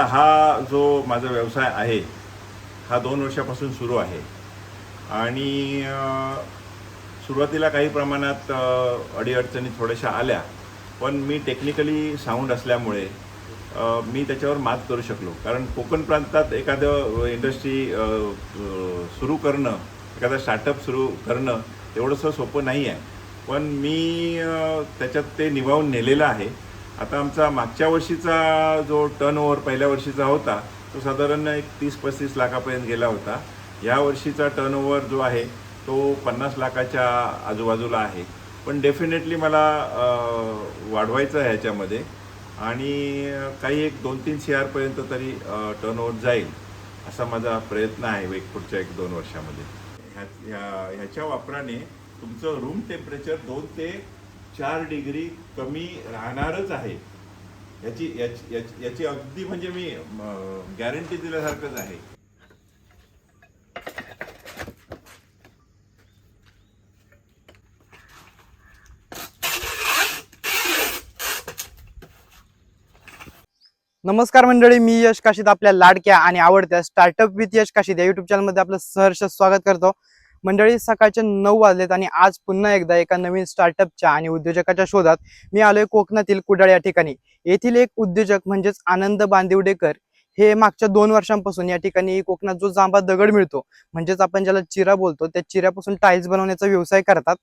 आता हा जो माझा व्यवसाय आहे हा दोन वर्षापासून सुरू आहे. आणि सुरुवातीला काही प्रमाणात अडीअडचणी थोड्याशा आल्या पण मी टेक्निकली साऊंड असल्यामुळे मी त्याच्यावर मात करू शकलो. कारण कोकण प्रांतात एखादं इंडस्ट्री सुरू करणं एखादा स्टार्टअप सुरू करणं तेवढंसं सोपं नाही आहे पण मी त्याच्यात ते निभावून नेलेलं आहे. आता आमचा मागच्या वर्षीचा जो टर्न ओव्हर पहिल्या वर्षीचा होता तो साधारण एक तीस पस्तीस लाखापर्यंत गेला होता. या वर्षीचा टर्न ओव्हर जो आहे तो पन्नास लाखाच्या आजूबाजूला आहे. पण डेफिनेटली मला वाढवायचं आहे ह्याच्यामध्ये. आणि काही एक दोन तीन सी आरपर्यंत तरी टर्न ओव्हर जाईल असा माझा प्रयत्न आहे एक पुढच्या एक दोन वर्षामध्ये. ह्या ह्या- ह्याच्या वापराने तुमचं रूम टेम्परेचर दोन ते चार डिग्री कमी राहणारच आहे. याची याची याची- अगदी म्हणजे मी गॅरंटी दिल्यासारखंच आहे. नमस्कार मंडळी मी यश काशीद आपल्या लाडक्या आणि आवडत्या स्टार्टअप विथ यश काशीद या युट्यूब चॅनलमध्ये आपलं सहर्ष स्वागत करतो. मंडळी सकाळचे नऊ वाजलेत आणि आज पुन्हा एकदा एका नवीन स्टार्टअपच्या आणि उद्योजकाच्या शोधात मी आलोय कोकणातील कुडाळ या ठिकाणी. येथील एक उद्योजक म्हणजेच आनंद बांदिवडेकर हे मागच्या दोन वर्षांपासून या ठिकाणी कोकणात जो जांभा दगड मिळतो म्हणजेच आपण ज्याला चिरा बोलतो त्या चिऱ्यापासून टाईल्स बनवण्याचा व्यवसाय करतात.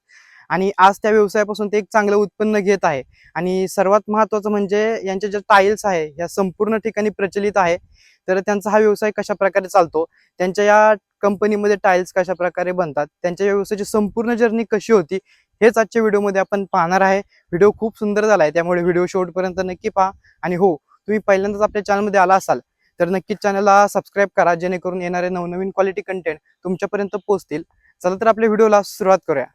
आणि आज त्या व्यवसायापासून ते एक चांगलं उत्पन्न घेत आहे. आणि सर्वात महत्वाचं म्हणजे यांच्या ज्या टाईल्स आहे या संपूर्ण ठिकाणी प्रचलित आहे. तर त्यांचा हा व्यवसाय कशा प्रकारे चालतो? त्यांच्या या कंपनीमध्ये टाईल्स कशा प्रकारे बनतात? त्यांच्या व्यवसायाची संपूर्ण जर्नी कशी होती? हेच आजच्या व्हिडिओमध्ये आपण पाहणार आहे. व्हिडिओ खूप सुंदर झाला आहे त्यामुळे व्हिडिओ शेवटपर्यंत नक्की पहा. आणि हो तुम्ही पहिल्यांदाच आपल्या चॅनलमध्ये आला असाल तर नक्कीच चॅनलला सबस्क्राईब करा जेणेकरून येणारे नवनवीन क्वालिटी कंटेंट तुमच्यापर्यंत पोहोचतील. चला तर आपल्या व्हिडिओला सुरुवात करूया.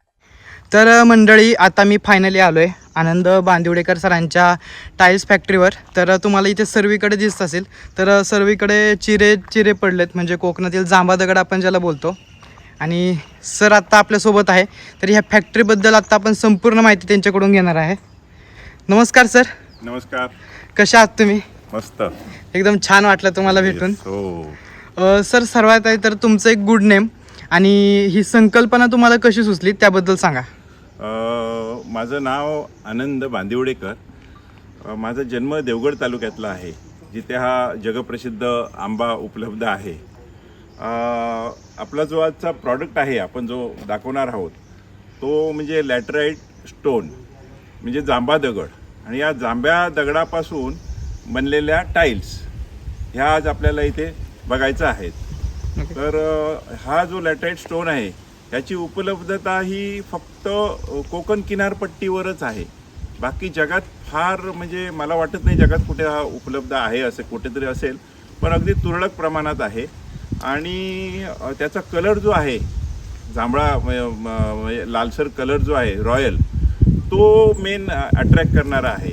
तर मंडळी आता मी फायनली आलोय आनंद बांदिवडेकर सरांच्या टाईल्स फॅक्टरीवर तर तुम्हाला इथे सर्वीकडे दिसत असेल. तर सर्वीकडे चिरे चिरे पडलेत. म्हणजे कोकणातील जांभा दगड आपण ज्याला बोलतो. आणि सर आत्ता आपल्यासोबत आहे. तर ह्या फॅक्टरीबद्दल आत्ता आपण संपूर्ण माहिती त्यांच्याकडून घेणार आहे. नमस्कार सर. नमस्कार. कशा आहात तुम्ही? मस्त. एकदम छान वाटलं तुम्हाला भेटून. हो. सर सर्वात आहे तर तुमचं एक गुड नेम आणि ही संकल्पना तुम्हाला कशी सुचली त्याबद्दल सांगा. माझं नाव आनंद बांदिवडेकर. माझा जन्म देवगड तालुक्यातला आहे. जिथे हा जगप्रसिद्ध आंबा उपलब्ध आहे. आपला जो आजचा प्रॉडक्ट आहे आपण जो दाखवणार आहोत तो म्हणजे लॅटराईट स्टोन म्हणजे जांभा दगड. आणि या जांभ्या दगडापासून बनलेल्या टाईल्स ह्या आज आपल्याला इथे बघायचं आहेत. तर हा जो लॅटराईट स्टोन आहे याची उपलब्धता ही फक्त कोकण किनारपट्टीवरच आहे. बाकी जगात फार म्हणजे मला वाटत नाही जगात कुठे हा उपलब्ध आहे असं कुठेतरी असेल पण अगदी तुरळक प्रमाणात आहे. आणि त्याचा कलर जो आहे जांभळा म्हणजे लालसर कलर जो आहे रॉयल तो मेन अट्रॅक्ट करणारा आहे.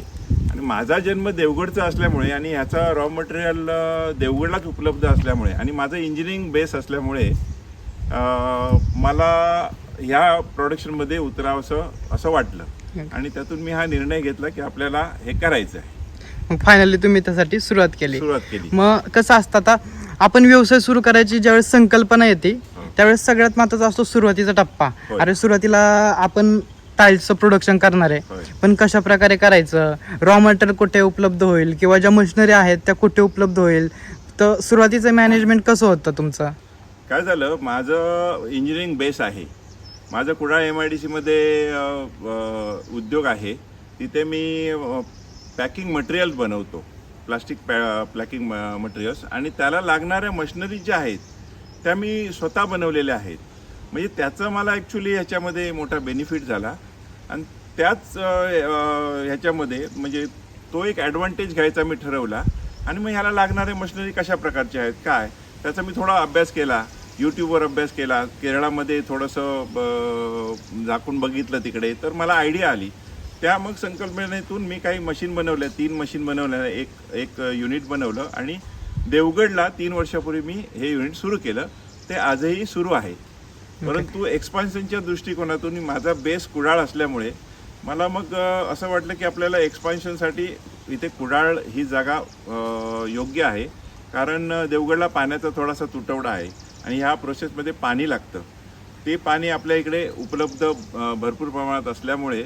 आणि माझा जन्म देवगडचा असल्यामुळे आणि ह्याचा रॉ मटेरियल देवगडलाच उपलब्ध असल्यामुळे आणि माझं इंजिनिअरिंग बेस असल्यामुळे मला ह्या प्रोडक्शनमध्ये उतरावंसं असं वाटलं. आणि त्यातून मी हा निर्णय घेतला की आपल्याला हे करायचं आहे. मग फायनली तुम्ही त्यासाठी सुरुवात केली. सुरुवात केली. मग कसं असतं आता आपण व्यवसाय सुरू करायची ज्यावेळेस संकल्पना येते त्यावेळेस सगळ्यात महत्त्वाचा असतो सुरुवातीचा टप्पा. अरे सुरुवातीला आपण टाईल्सचं प्रोडक्शन करणार आहे. पण कशा प्रकारे करायचं? रॉ मटेरियल कुठे उपलब्ध होईल? किंवा ज्या मशिनरी आहेत त्या कुठे उपलब्ध होईल? तर सुरुवातीचं मॅनेजमेंट कसं होतं तुमचं? काय झालं? माझं इंजिनिअरिंग बेस आहे. माझं कुडाळ एम आय डी सीमध्ये उद्योग आहे. तिथे मी पॅकिंग मटेरियल बनवतो. प्लास्टिक पॅ पॅकिंग मटेरियल्स आणि त्याला लागणाऱ्या मशिनरी ज्या आहेत त्या मी स्वतः बनवलेल्या आहेत. म्हणजे त्याचं मला ॲक्च्युली ह्याच्यामध्ये मोठा बेनिफिट झाला. आणि त्याच ह्याच्यामध्ये म्हणजे तो एक ॲडव्हान्टेज घ्यायचा मी ठरवला. आणि मग ह्याला लागणारे मशिनरी कशा प्रकारचे आहेत काय? त्याचा मी थोडा अभ्यास केला. यूट्यूबवर अभ्यास केला. केरळामध्ये थोडंसं ब- झाकून बघितलं तिकडे. तर मला आयडिया आली. त्या मग संकल्पनेतून मी काही मशीन बनवल्या. तीन मशीन बनवल्या. एक एक युनिट बनवलं. आणि देवगडला तीन वर्षापूर्वी मी हे युनिट सुरू केलं. ते आजही सुरू आहे. परंतु एक्सपान्शनच्या दृष्टिकोनातून माझा बेस कुडाळ असल्यामुळे मला मग असं वाटलं की आपल्याला एक्सपान्शनसाठी इथे कुडाळ ही जागा योग्य आहे. कारण देवगडला पाण्याचा थोडासा तुटवडा आहे. आणि ह्या प्रोसेसमध्ये पाणी लागतं. ते पाणी आपल्या इकडे उपलब्ध भरपूर प्रमाणात असल्यामुळे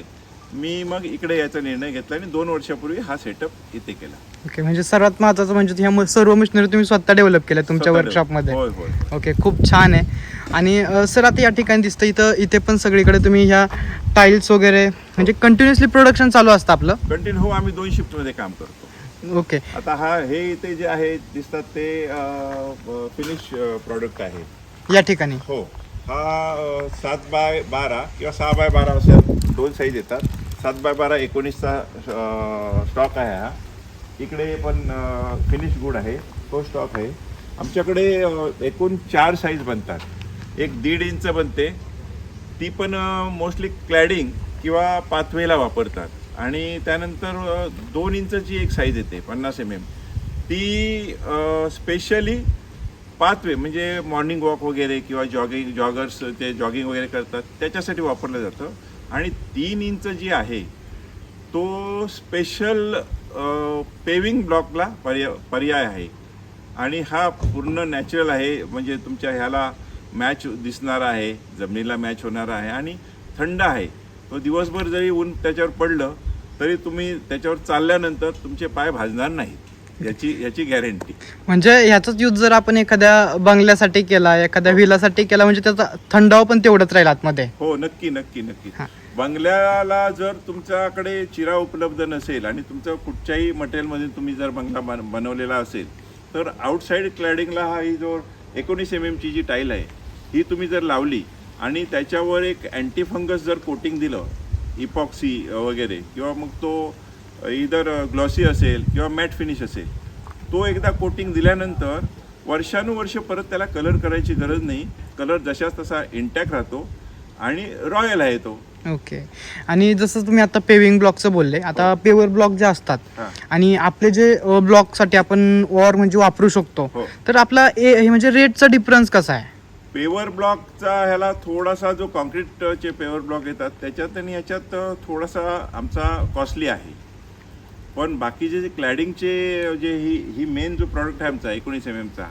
मी मग इकडे याचा निर्णय घेतला आणि दोन वर्षापूर्वी हा सेटअप इथे केला. ओके म्हणजे सर्वात महत्वाचं म्हणजे ह्या सर्व मशिनरी तुम्ही स्वतः डेव्हलप केल्या तुमच्या वर्कशॉपमध्ये होय होय. ओके खूप छान आहे. आणि सर आता या ठिकाणी दिसतं इथं इथे पण सगळीकडे तुम्ही ह्या टाईल्स वगैरे म्हणजे कंटिन्युअसली प्रोडक्शन चालू असतं आपलं? कंटिन्यू हो आम्ही दोन शिफ्टमध्ये काम करतो. ओके. आता हा हे इथे जे आहे दिसतात ते फिनिश प्रॉडक्ट आहे. या ठिकाणी. हो. हा सात बाय बारा किंवा सहा बाय बारा अशा दोन साईज येतात. सात बाय बारा एकोणीसचा स्टॉक आहे हा. इकडे पण फिनिश गुड आहे. तो स्टॉक आहे. आमच्याकडे एकूण चार साईज बनतात. एक दीड इंच बनते. ती पण मोस्टली क्लॅडिंग किंवा पाथवेला वापरतात. आणि त्यानंतर दोन इंचची एक साईज येते पन्नास एम एम ती स्पेशली पाथवे म्हणजे मॉर्निंग वॉक वगैरे किंवा जॉगिंग जॉगर्स ते जॉगिंग वगैरे करतात त्याच्यासाठी वापरलं जातं. आणि तीन इंच जी आहे तो स्पेशल पेविंग ब्लॉकला पर्य पर्याय आहे. आणि हा पूर्ण नॅचरल आहे म्हणजे तुमच्या ह्याला मॅच दिसणार आहे जमिनीला मॅच होणार आहे आणि थंड आहे. तो दिवसभर जरी ऊन त्याच्यावर पडलं तरी तुम्ही त्याच्यावर चालल्यानंतर तुमचे पाय भाजणार नाहीत. याची याची गॅरंटी म्हणजे ह्याचाच यूज जर आपण एखाद्या बंगल्यासाठी केला एखाद्या व्हिलासाठी केला म्हणजे त्याचा थंडावा पण तेवढंच राहील आतमध्ये. हो नक्की नक्की नक्की. हा. बंगल्याला जर तुमच्याकडे चिरा उपलब्ध नसेल आणि तुमचं कुठच्याही मटेरियलमध्ये तुम्ही जर बंगला बन बनवलेला असेल तर आउटसाईड क्लॅडिंगला हा ही जो एकोणीस एम एमची जी टाईल आहे ही तुम्ही जर लावली आणि त्याच्यावर एक अँटी फंगस जर कोटिंग दिलं इपॉक्सी वगैरे किंवा मग तो इधर ग्लॉसी असेल किंवा मॅट फिनिश असेल तो एकदा कोटिंग दिल्यानंतर वर्षानुवर्ष परत त्याला कलर करायची गरज नाही. कलर जशाच तसा इंटॅक्ट राहतो आणि रॉयल आहे तो. ओके आणि जसं तुम्ही आता पेविंग ब्लॉकचं बोलले आता पेवर ब्लॉक जे असतात. आणि आपले जे ब्लॉकसाठी आपण वॉर म्हणजे वापरू शकतो हो. तर आपला ए हे म्हणजे रेटचा डिफरन्स कसा आहे? पेवर ब्लॉकचा ह्याला थोडासा जो कॉन्क्रीटचे पेवर ब्लॉक येतात त्याच्यात आणि याच्यात थोडासा आमचा कॉस्टली आहे. पण बाकीचे जे क्लॅडिंगचे जे ही ही मेन जो प्रॉडक्ट आहे आमचा एकोणीस एम एमचा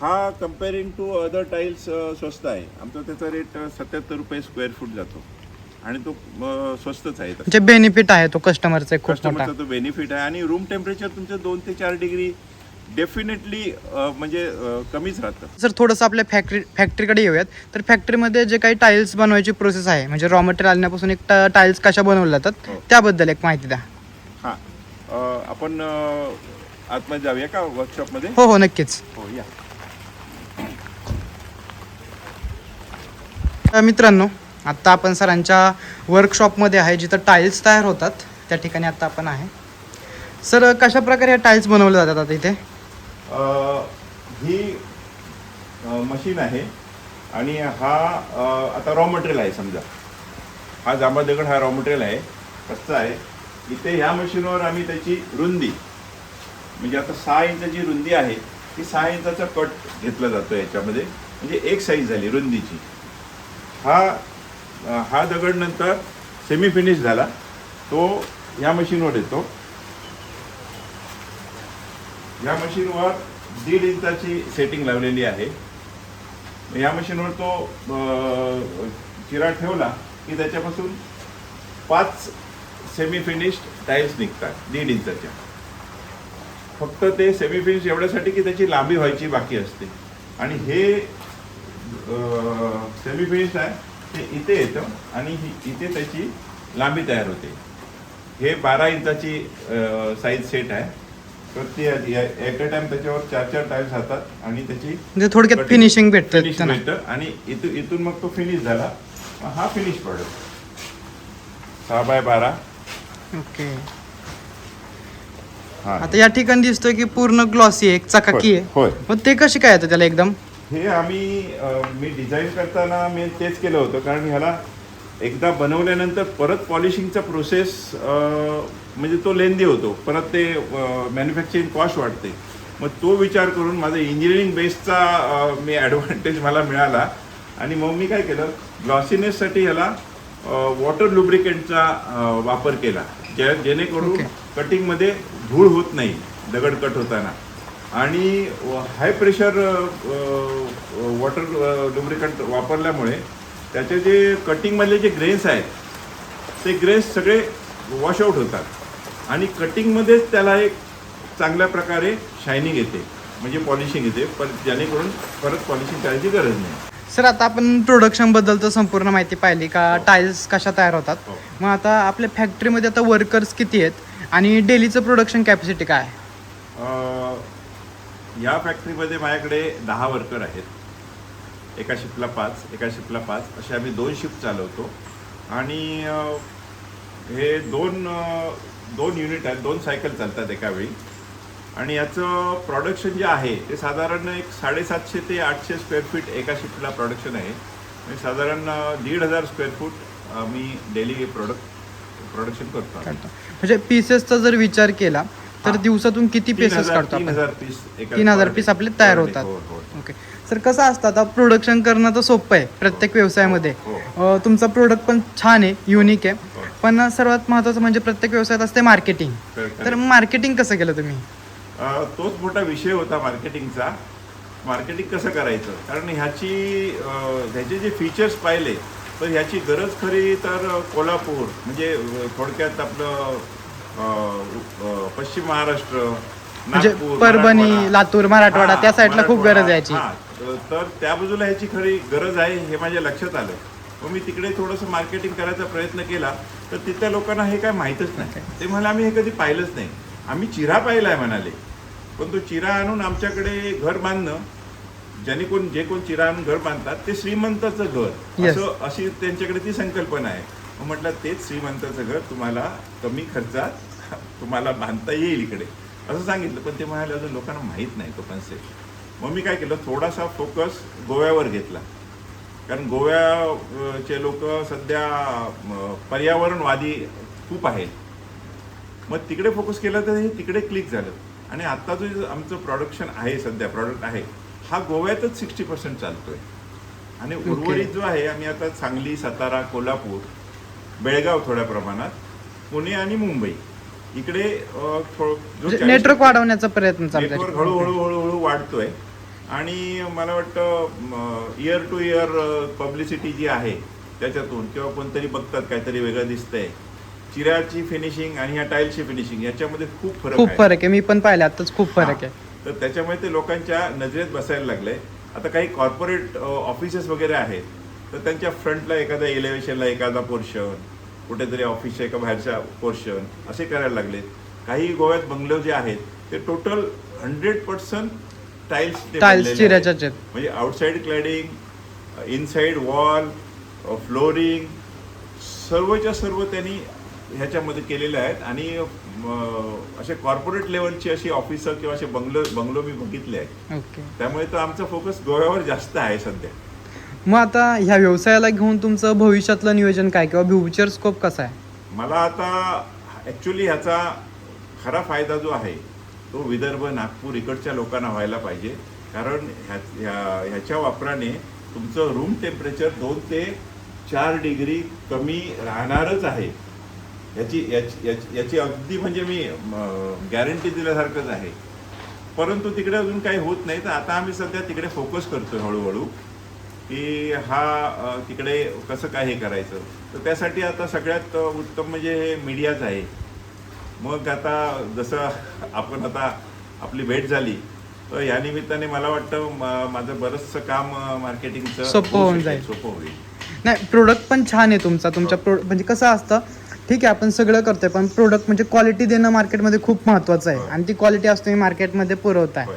हा कम्पेअरिंग टू अदर टाईल्स स्वस्त आहे. आमचा त्याचा रेट सत्याहत्तर रुपये स्क्वेअर फूट जातो. आणि तो स्वस्तच आहे. तसा. म्हणजे बेनिफिट आहे तो कस्टमरचा कस्टमरचा तो बेनिफिट आहे. आणि रूम टेम्परेचर तुमचं दोन ते चार डिग्री डेफिनेटली म्हणजे कमीच राहतं. सर थोडंसं आपल्या फॅक्टरी फॅक्टरीकडे येऊयात तर फॅक्टरीमध्ये जे काही टाईल्स बनवायची प्रोसेस आहे म्हणजे रॉ मटेरियल आणण्यापासून एक टाईल्स कशा बनवल्या जातात हो. त्याबद्दल एक माहिती द्या. हां. आपण आतमध्ये जाऊया का वर्कशॉपमध्ये हो हो नक्कीच. हो या. तर मित्रांनो आत्ता आपण सरांच्या वर्कशॉपमध्ये आहे जिथं टाईल्स तयार होतात त्या ठिकाणी आता आपण आहे. सर कशा प्रकारे ह्या टाईल्स बनवल्या जातात आता इथे? ही मशीन आहे आणि हा आता रॉ मटेरियल आहे समजा. हा जांभा दगड हा रॉ मटेरियल आहे कच्चा आहे. इथे ह्या मशीनवर आम्ही त्याची रुंदी म्हणजे आता सहा इंचाची रुंदी आहे ती सहा इंचाचा कट घेतला जातो याच्यामध्ये. म्हणजे एक साईज झाली रुंदीची. हा हा दगड नंतर सेमी फिनिश झाला. तो ह्या मशीनवर येतो. या मशीनवर दीड इंचाची सेटिंग लावलेली आहे. या मशीनवर तो चिरा ठेवला की त्याच्यापासून पाच सेमी फिनिश्ड टाईल्स निघतात दीड इंचाच्या. फक्त ते सेमी फिनिश एवढ्यासाठी की त्याची लांबी व्हायची बाकी असते. आणि हे सेमी फिनिश आहे ते इथे येतं आणि ही इथे त्याची लांबी तयार होते. हे बारा इंचाची साईज सेट आहे. तर ते अ टाइम त्याच्यावर चार चार टाईल्स राहतात आणि त्याची म्हणजे थोडक्यात फिनिशिंग भेटतं फिनिश त्यांना. भेटतं. आणि इथून इथून मग तो फिनिश झाला मग हा फिनिश प्रॉडक्ट सहा बाय बारा. ओके. हा. आता या ठिकाणी दिसतोय की पूर्ण ग्लॉसी आहे एक चकाकी होय, आहे. मग ते कशी काय येतं त्याला एकदम? हे आम्ही अ, मी डिझाईन करताना मी तेच केलं होतं कारण ह्याला एकदा बनवल्यानंतर परत पॉलिशिंगचा प्रोसेस म्हणजे तो लेंदी होतो. परत ते मॅन्युफॅक्चरिंग कॉस्ट वाढते. मग तो विचार करून माझा इंजिनिअरिंग बेसचा मी ॲडव्हान्टेज मला मिळाला. आणि मग मी काय केलं? ग्लॉसीनेससाठी ह्याला वॉटर लुब्रिकेंटचा वापर केला. जे जेणेकरून Okay. कटिंगमध्ये धूळ होत नाही दगड कट होताना. आणि हाय प्रेशर वॉटर लुब्रिकंट वापरल्यामुळे त्याचे जे कटिंगमधले जे ग्रेन्स आहेत ते ग्रेन्स सगळे वॉश आउट होतात. आणि कटिंगमध्येच त्याला एक चांगल्या प्रकारे शायनिंग येते. म्हणजे पॉलिशिंग येते. पण जेणेकरून परत पॉलिशिंग करायची गरज नाही. सर आता आपण प्रोडक्शनबद्दल तर संपूर्ण माहिती पाहिली का? टाईल्स कशा तयार होतात? हो. मग आता आपल्या फॅक्टरीमध्ये आता वर्कर्स किती आहेत? आणि डेलीचं प्रोडक्शन कॅपॅसिटी काय आहे? या फॅक्टरीमध्ये माझ्याकडे दहा वर्कर आहेत. एका शिफ्टला पाच एका शिफ्टला पाच असे आम्ही दोन शिफ्ट चालवतो. आणि हे दोन दोन युनिट आहेत दोन सायकल चालतात एका वेळी. आणि याचं प्रॉडक्शन जे आहे ते साधारण एक साडेसातशे ते आठशे स्क्वेअर फीट एका शिफ्टला प्रॉडक्शन आहे. म्हणजे साधारण दीड हजार स्क्वेअर फूट मी डेली प्रोडक्ट प्रोडक्शन करतो म्हणजे पीसेसचा जर विचार केला तर हा. दिवसातून किती पीसेस काढतो तीन आपण हजार पीस एका तीन हजार पीस. आपले तयार. होतात हो, हो. ओके सर कसं असतं आता प्रोडक्शन करणं तर सोपं आहे प्रत्येक व्यवसायामध्ये हो, अं, तुमचं प्रोडक्ट पण छान आहे युनिक आहे हो. पण सर्वात महत्त्वाचं म्हणजे प्रत्येक व्यवसायात असते मार्केटिंग. तर मार्केटिंग कसं केलं तुम्ही तोच मोठा विषय होता मार्केटिंगचा मार्केटिंग कसं करायचं कारण ह्याची ह्याचे जे फीचर्स पाहिले तर ह्याची गरज खरी तर कोल्हापूर म्हणजे थोडक्यात आपलं पश्चिम महाराष्ट्र म्हणजे नागपूर, परभणी, मराठवाडा. लातूर, मराठवाडा, हा, त्या साईडला खूप मराठवाडा, गरज आहे याची. हा, तर- त्या बाजूला ह्याची खरी गरज आहे हे माझ्या लक्षात आलं मग मी तिकडे थोडंसं मार्केटिंग करायचा प्रयत्न केला तर तिथल्या लोकांना हे काय माहीतच नाही ते म्हणाले आम्ही हे कधी पाहिलंच नाही आम्ही चिरा पाहिलाय म्हणाले पण तो चिरा आणून आमच्याकडे घर बांधणं ज्याने कोण जे कोण चिरा आणून घर बांधतात ते श्रीमंताचं घर Yes. असं अशी त्यांच्याकडे ती संकल्पना आहे मग म्हटलं तेच श्रीमंताचं घर तुम्हाला कमी खर्चात तुम्हाला बांधता येईल इकडे. असं सांगितलं पण ते म्हणाले अजून लोकांना माहीत नाही तो कन्सेप्ट मग मी काय केलं थोडासा फोकस गोव्यावर घेतला. कारण गोव्याचे लोक सध्या पर्यावरणवादी खूप आहेत. मग तिकडे फोकस केला तर हे तिकडे क्लिक झालं. आणि आता जो आमचं प्रोडक्शन आहे सध्या प्रॉडक्ट आहे हा गोव्यातच सिक्स्टी पर्सेंट चालतोय. आणि उर्वरित जो आहे आम्ही आता सांगली सातारा कोल्हापूर बेळगाव थोड्या प्रमाणात पुणे आणि मुंबई. इकडे जो म्हणजे 40 नेटवर्क वाढवण्याचा प्रयत्न नेटवर्क हळूहळू हळूहळू वाढतोय. आणि मला वाटतं इयर टू इयर पब्लिसिटी जी आहे त्याच्यातून किंवा कोणतरी बघतात काहीतरी वेगळं दिसतंय. चिऱ्याची फिनिशिंग आणि ह्या टाईलची फिनिशिंग याच्यामध्ये खूप फरक खूप फरक आहे. मी पण पाहिलं आताच खूप फरक. आहे. तर त्याच्यामुळे ते लोकांच्या नजरेत बसायला लागलंय. आता काही कॉर्पोरेट ऑफिसेस वगैरे आहेत. तर त्यांच्या फ्रंटला एखाद्या इलेव्हेशनला एखादा पोर्शन कुठेतरी ऑफिसच्या एका बाहेरच्या पोर्शन असे करायला लागले. काही गोव्यात बंगलो जे आहेत ते टोटल हंड्रेड पर्सेंट टाईल्स म्हणजे outside cladding inside wall flooring सर्वच्या सर्व त्यांनी ह्याच्यामध्ये केलेले आहेत. आणि असे कॉर्पोरेट लेवलची अशी ऑफिसर किंवा असे बंगलो बंगलो मी बघितले आहेत. त्यामुळे तर आमचा फोकस गोव्यावर जास्त आहे सध्या. मग आता ह्या व्यवसायाला घेऊन तुमचं भविष्यातलं नियोजन काय? किंवा फ्युचर स्कोप कसा आहे? मला आता ॲक्च्युली ह्याचा खरा फायदा जो आहे तो विदर्भ नागपूर इकडच्या लोकांना व्हायला पाहिजे. कारण ह्या ह्या- ह्याच्या वापराने तुमचं रूम टेम्परेचर दोन ते चार डिग्री कमी राहणारच आहे. याची याची याची- याची अगदी म्हणजे मी गॅरंटी दिल्यासारखंच आहे. परंतु तिकडे अजून काही होत नाही. तर आता आम्ही सध्या तिकडे फोकस करतो हळूहळू. की हा तिकडे कसं काय हे करायचं? तर त्यासाठी आता सगळ्यात उत्तम म्हणजे हे मीडियाच आहे. मग आता जसं आपण आता आपली भेट झाली तर या निमित्ताने मला वाटतं माझं बरंचसं काम मार्केटिंगचं सोपं होऊन जाईल. सोपं होईल. नाही प्रोडक्ट पण छान आहे तुमचा. तुमच्या प्रो म्हणजे कसं असतं ठीक आहे आपण सगळं करतोय पण प्रोडक्ट म्हणजे क्वालिटी देणं मार्केटमध्ये खूप महत्त्वाचं आहे. होय. आणि ती क्वालिटी असतो मी मार्केटमध्ये पुरवताय. होय.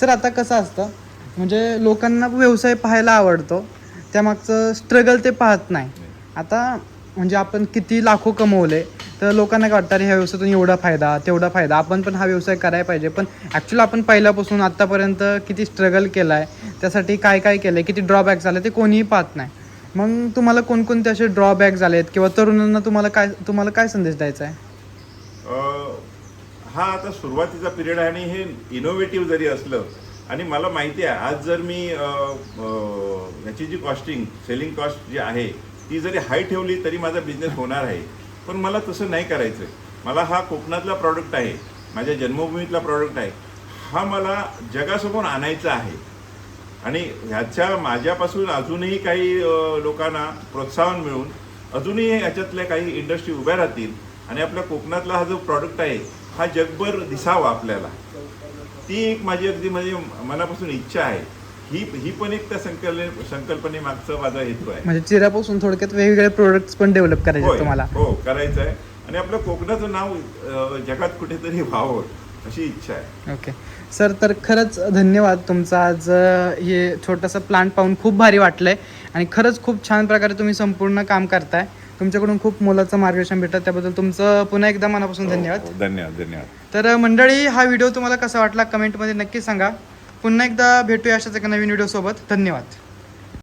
सर आता कसं असतं म्हणजे लोकांना व्यवसाय पाहायला आवडतो. त्यामागचं स्ट्रगल ते पाहत नाही. आता म्हणजे आपण किती लाखो कमवले तर लोकांना काय वाटतं अरे ह्या व्यवसायातून एवढा फायदा तेवढा फायदा. आपण पण हा व्यवसाय करायला पाहिजे. पण ॲक्च्युली आपण पहिल्यापासून आत्तापर्यंत किती स्ट्रगल केला आहे त्यासाठी काय काय केलं आहे किती ड्रॉबॅक झाले ते कोणीही पाहत नाही. मग तुम्हाला कोणकोणते असे ड्रॉबॅक आहेत किंवा तरुणांना तुम्हाला काय तुम्हाला काय संदेश द्यायचा आहे? हा आता सुरुवातीचा पिरियड आहे आणि हे इनोव्हेटिव्ह जरी असलं आणि मला माहिती आहे आज जर मी ह्याची जी कॉस्टिंग सेलिंग कॉस्ट जी आहे ती जरी हाय ठेवली तरी माझा बिझनेस होणार आहे. पण मला तसं नाही करायचं मला हा कोकणातला प्रॉडक्ट आहे माझ्या जन्मभूमीतला प्रॉडक्ट आहे हा मला जगासमोर आणायचा आहे. आणि ह्याच्या माझ्यापासून अजूनही काही लोकांना प्रोत्साहन मिळून अजूनही ह्याच्यातल्या काही इंडस्ट्री उभ्या राहतील आणि आपल्या कोकणातला हा जो प्रॉडक्ट आहे हा जगभर दिसावा आपल्याला. ती एक माझी अगदी म्हणजे मनापासून इच्छा आहे. ही ही पण एक त्या संकल्प संकल्पनेमागचा माझा हेतू आहे. म्हणजे चिऱ्यापासून थोडक्यात वेगवेगळे प्रोडक्ट्स पण डेव्हलप करायचे तुम्हाला. हो करायचं आहे. आणि आपलं कोकणाचं नाव जगात कुठेतरी व्हावं अशी इच्छा आहे. ओके सर तर खरंच धन्यवाद तुमचं. आज हे छोटंसं प्लांट पाहून खूप भारी वाटलंय. आणि खरंच खूप छान प्रकारे तुम्ही संपूर्ण काम करताय. तुमच्याकडून खूप मोलाचं मार्गदर्शन भेटतं त्याबद्दल तुमचं पुन्हा एकदा मनापासून धन्यवाद. हो, धन्यवाद धन्यवाद. तर मंडळी हा व्हिडिओ तुम्हाला कसा वाटला कमेंटमध्ये नक्की सांगा. पुन्हा एकदा भेटूया अशाच एका नवीन व्हिडिओ सोबत धन्यवाद.